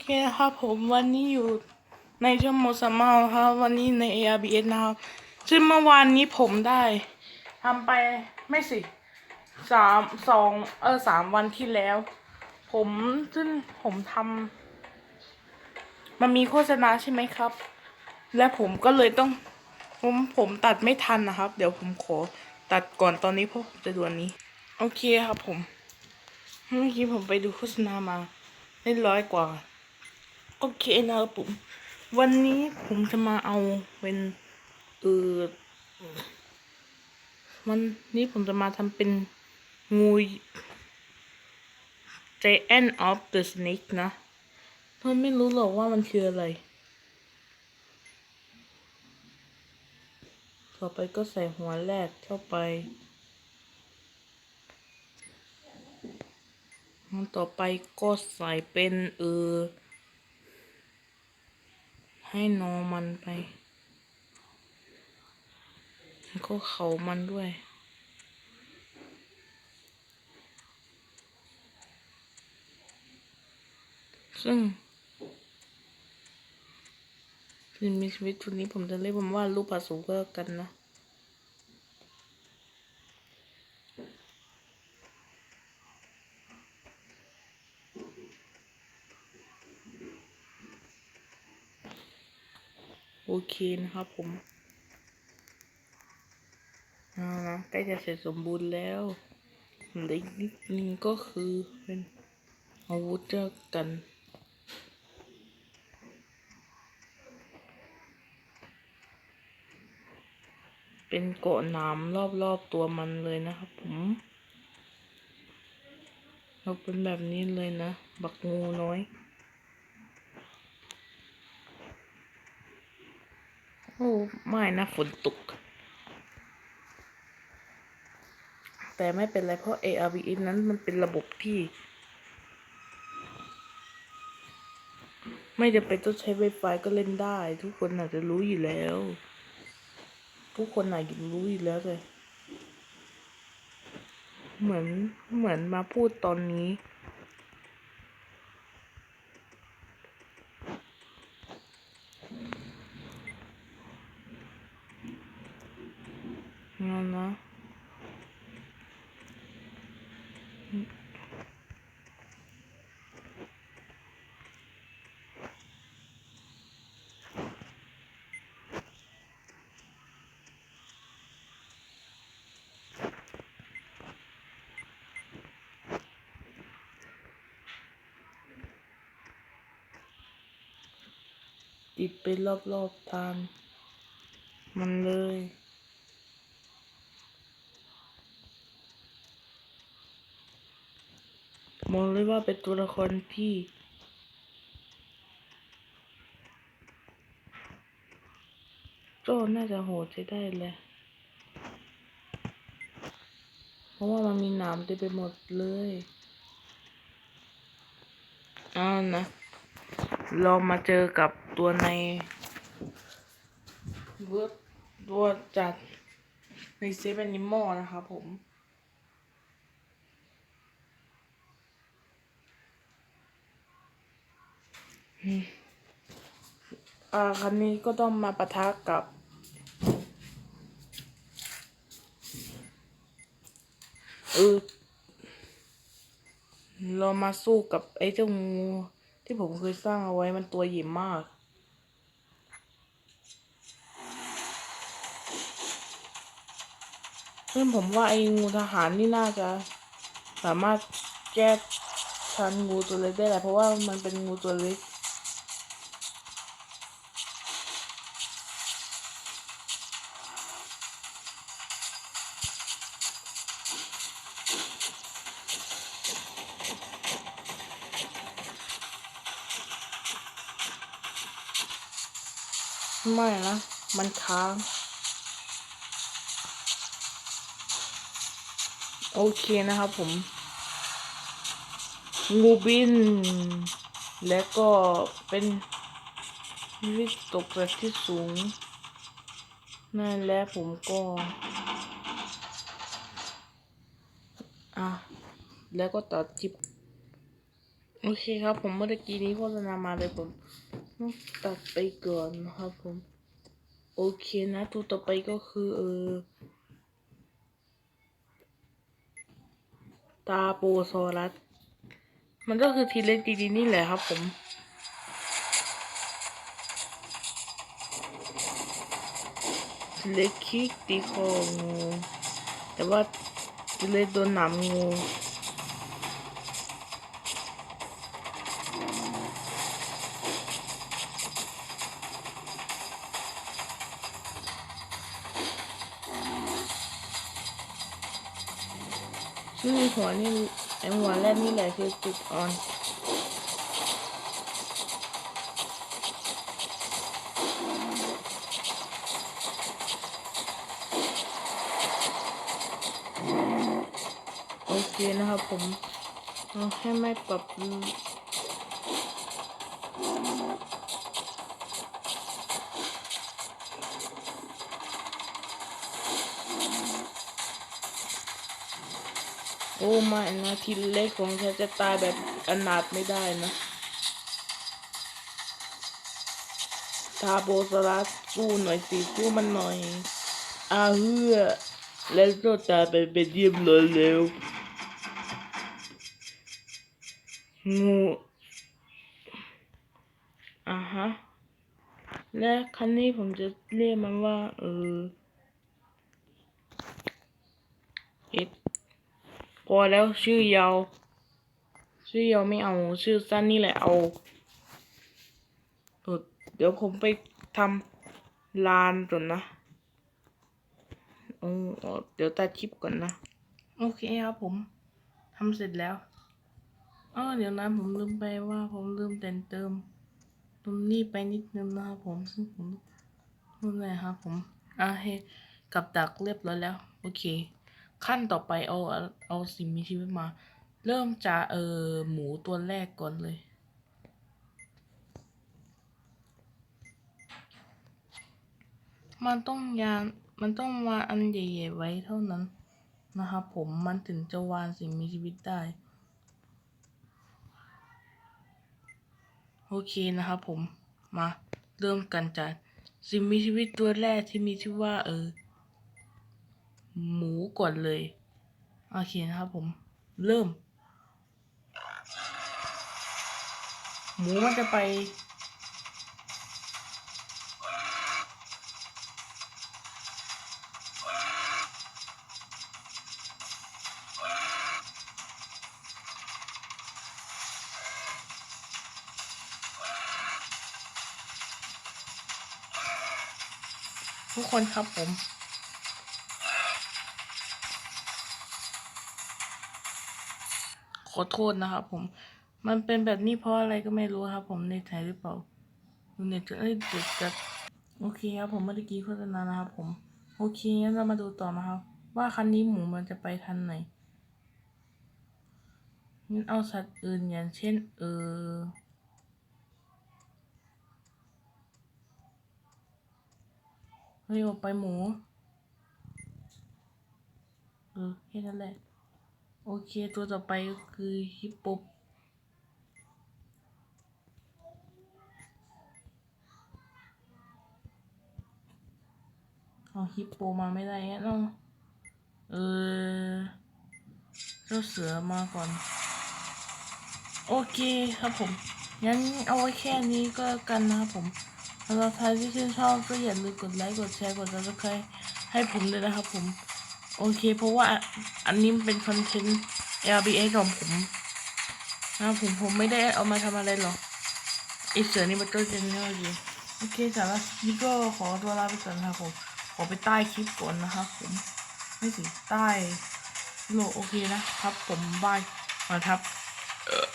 เคครับผมวันนี้อยู่ในชั่วโมงสมาครับวันนี้ใน ARBS นะครับ ซึ่งเมื่อวานนี้ผมได้ทำไปไม่สิสามสองเออสามวันที่แล้ว ผมซึ่งผมทำมันมีโฆษณาใช่ไหมครับ และผมก็เลยต้อง ผมผมตัดไม่ทันนะครับ เดี๋ยวผมขอตัดก่อนตอนนี้เพราะผมจะดูอันนี้ โอเคครับผม เมื่อกี้ผมไปดูโฆษณามาได้ร้อยกว่า โอเคนะครับผม วันนี้ผมจะมาเอาเป็นเออวันนี้ผมจะมาทำเป็นงู Giant of the Snake นะเพราะไม่รู้หรอกว่ามันคืออะไร ต่อไปก็ใส่หัวแรกเข้าไปมันต่อไปก็ใส่เป็นเออ ให้นอมันไปแล้วก็เขามันด้วย ซึ่งสิ่งมีชีวิตชุดนี้ผมจะเรียกมันว่ารูปผสมก็แล้วกันนะ โอเคนะครับผมเอานะใกล้จะเสร็จสมบูรณ์แล้วเหลืออีกนิดนึงก็คือเป็นอาวุธเจอกันเป็นเกาะนามรอบๆตัวมันเลยนะครับผม เราเป็นแบบนี้เลยนะ บักงูน้อย โอ้ไม่นะฝนตก แต่ไม่เป็นไรเพราะ ARVS นั้นมันเป็นระบบที่ ไม่จะเป็นต้องใช้ Wi-Fi ก็เล่นได้ ทุกคนอาจจะรู้อยู่แล้ว ทุกคนอาจจะรู้อยู่แล้วเลย เหมือนเหมือนมาพูดตอนนี้นะ ติดไปรอบๆทางมันเลย มองเลยว่าเป็นตัวละครที่ก็น่าจะโหดใช้ได้เลยเพราะว่ามันมีหนามเต็มไปหมดเลยอ้านะ เรามาเจอกับ ตัวในเวิร์บตัวจัดในเซฟแอนิมอลนะครับผมอ่าคันนี้ก็ต้องมาปะทะกับเออเรามาสู้กับไอ้เจ้างูที่ผมเคยสร้างเอาไว้มันตัวใหญ่มาก ซึ่งผมว่าไอ้งูทหารนี่น่าจะสามารถแก้ชันงูตัวเล็กได้แหละเพราะว่ามันเป็นงูตัวเล็กไม่นะ มันค้าง โอเคนะครับผม งูบิน และก็เป็นวิตตกแบบที่สูง นั่นแหละผมก็ อะ แล้วก็ตัดคลิป โอเคครับผมเมื่อกี้นี้โฆษณามาเลยผมต้องตัดไปก่อนนะครับผม โอเคนะตัวต่อไปก็คือเออ ตาโปโซรัส มันก็คือทีเล็กดีๆนี่แหละครับผมทีเล็กคิกตีคองูแต่ว่าทีเล็กโดนหนามงู ชื่อหัวนี่ไอหัวแรกนี่แหละคือจุดอ่อนโอเคนะครับผมเราไม่ปรับ อ้ไม่นะทีเล็กของฉันจะตายแบบอนาถไม่ได้นะทาโบสลัสสู้หน่อยสิสู้มันหน่อยอาเฮือแล้วก็ตายไปเป็นเยี่ยมเลยเร็วงูอ่าฮะและคันนี้ผมจะเรียกมันว่าเออเอ็ด พอแล้วชื่อยาว ชื่อยาวไม่เอาชื่อสั้นนี่แหละเอาเดี๋ยวผมไปทำลานก่อนนะเออเดี๋ยวตัดคลิปก่อนนะ โอเคครับผมทำเสร็จแล้วอ๋อเดี๋ยวนะผมลืมไปว่าผมลืมแต่งเติมตรงนี้ไปนิดนึงนะครับผมซึ่งผมนั่นแหละครับผมอะเฮกับดักเรียบร้อยแล้ว โอเค ขั้นต่อไปเอาเอาสิ่งมีชีวิตมา เริ่มจากเออหมูตัวแรกก่อนเลย มันต้องยานมันต้องวางอันใหญ่ๆไว้เท่านั้นนะครับผมมันถึงจะวางสิ่งมีชีวิตได้ โอเคนะครับผมมาเริ่มกันจากสิ่งมีชีวิตตัวแรกที่มีชื่อว่าเออ หมูก่อนเลย โอเคนะครับผมเริ่ม หมูมันจะไป ทุกคนครับผม อโทษนะครับผม มันเป็นแบบนี้เพราะอะไรก็ไม่รู้ครับ ผมในไทยหรือเปล่าดูเน็ตจะเอ้ยเด็กจะโอเคครับผมเมื่อกี้โฆษณานะครับผม โอเคงั้นเรามาดูต่อนะครับ ว่าคันนี้หมูมันจะไปทันไหนงั้นเอาสัตว์อื่นอย่างเช่น เออเฮ้ยออกไปหมู เออแค่นั้นแหละ โอเคตัวต่อไปก็คือฮิปโปเอาฮิปโปมาไม่ได้งั้นเอาเออเจ้าเสือมาก่อน โอเคครับผม งั้นเอาไว้แค่นี้ก็กันนะครับผมสำหรับใครที่ชื่นชอบก็อย่าลืมกดไลค์ กดแชร์ กด subscribe ให้ผมด้วยนะครับผม โอเค เพราะว่าอันนี้เป็นคอนเทนต์ LBS ของผมนะผมผมไม่ได้เอามาทำอะไรหรอกไอเสือนี่มันตัวเจนเท่าดีโอเคสำหรับนี้ก็ขอตัวลาไปก่อนนะครับผม ขอไปใต้คลิปก่อนนะครับผมไม่สิใต้โลโอเคนะครับผมบายมาครับเออ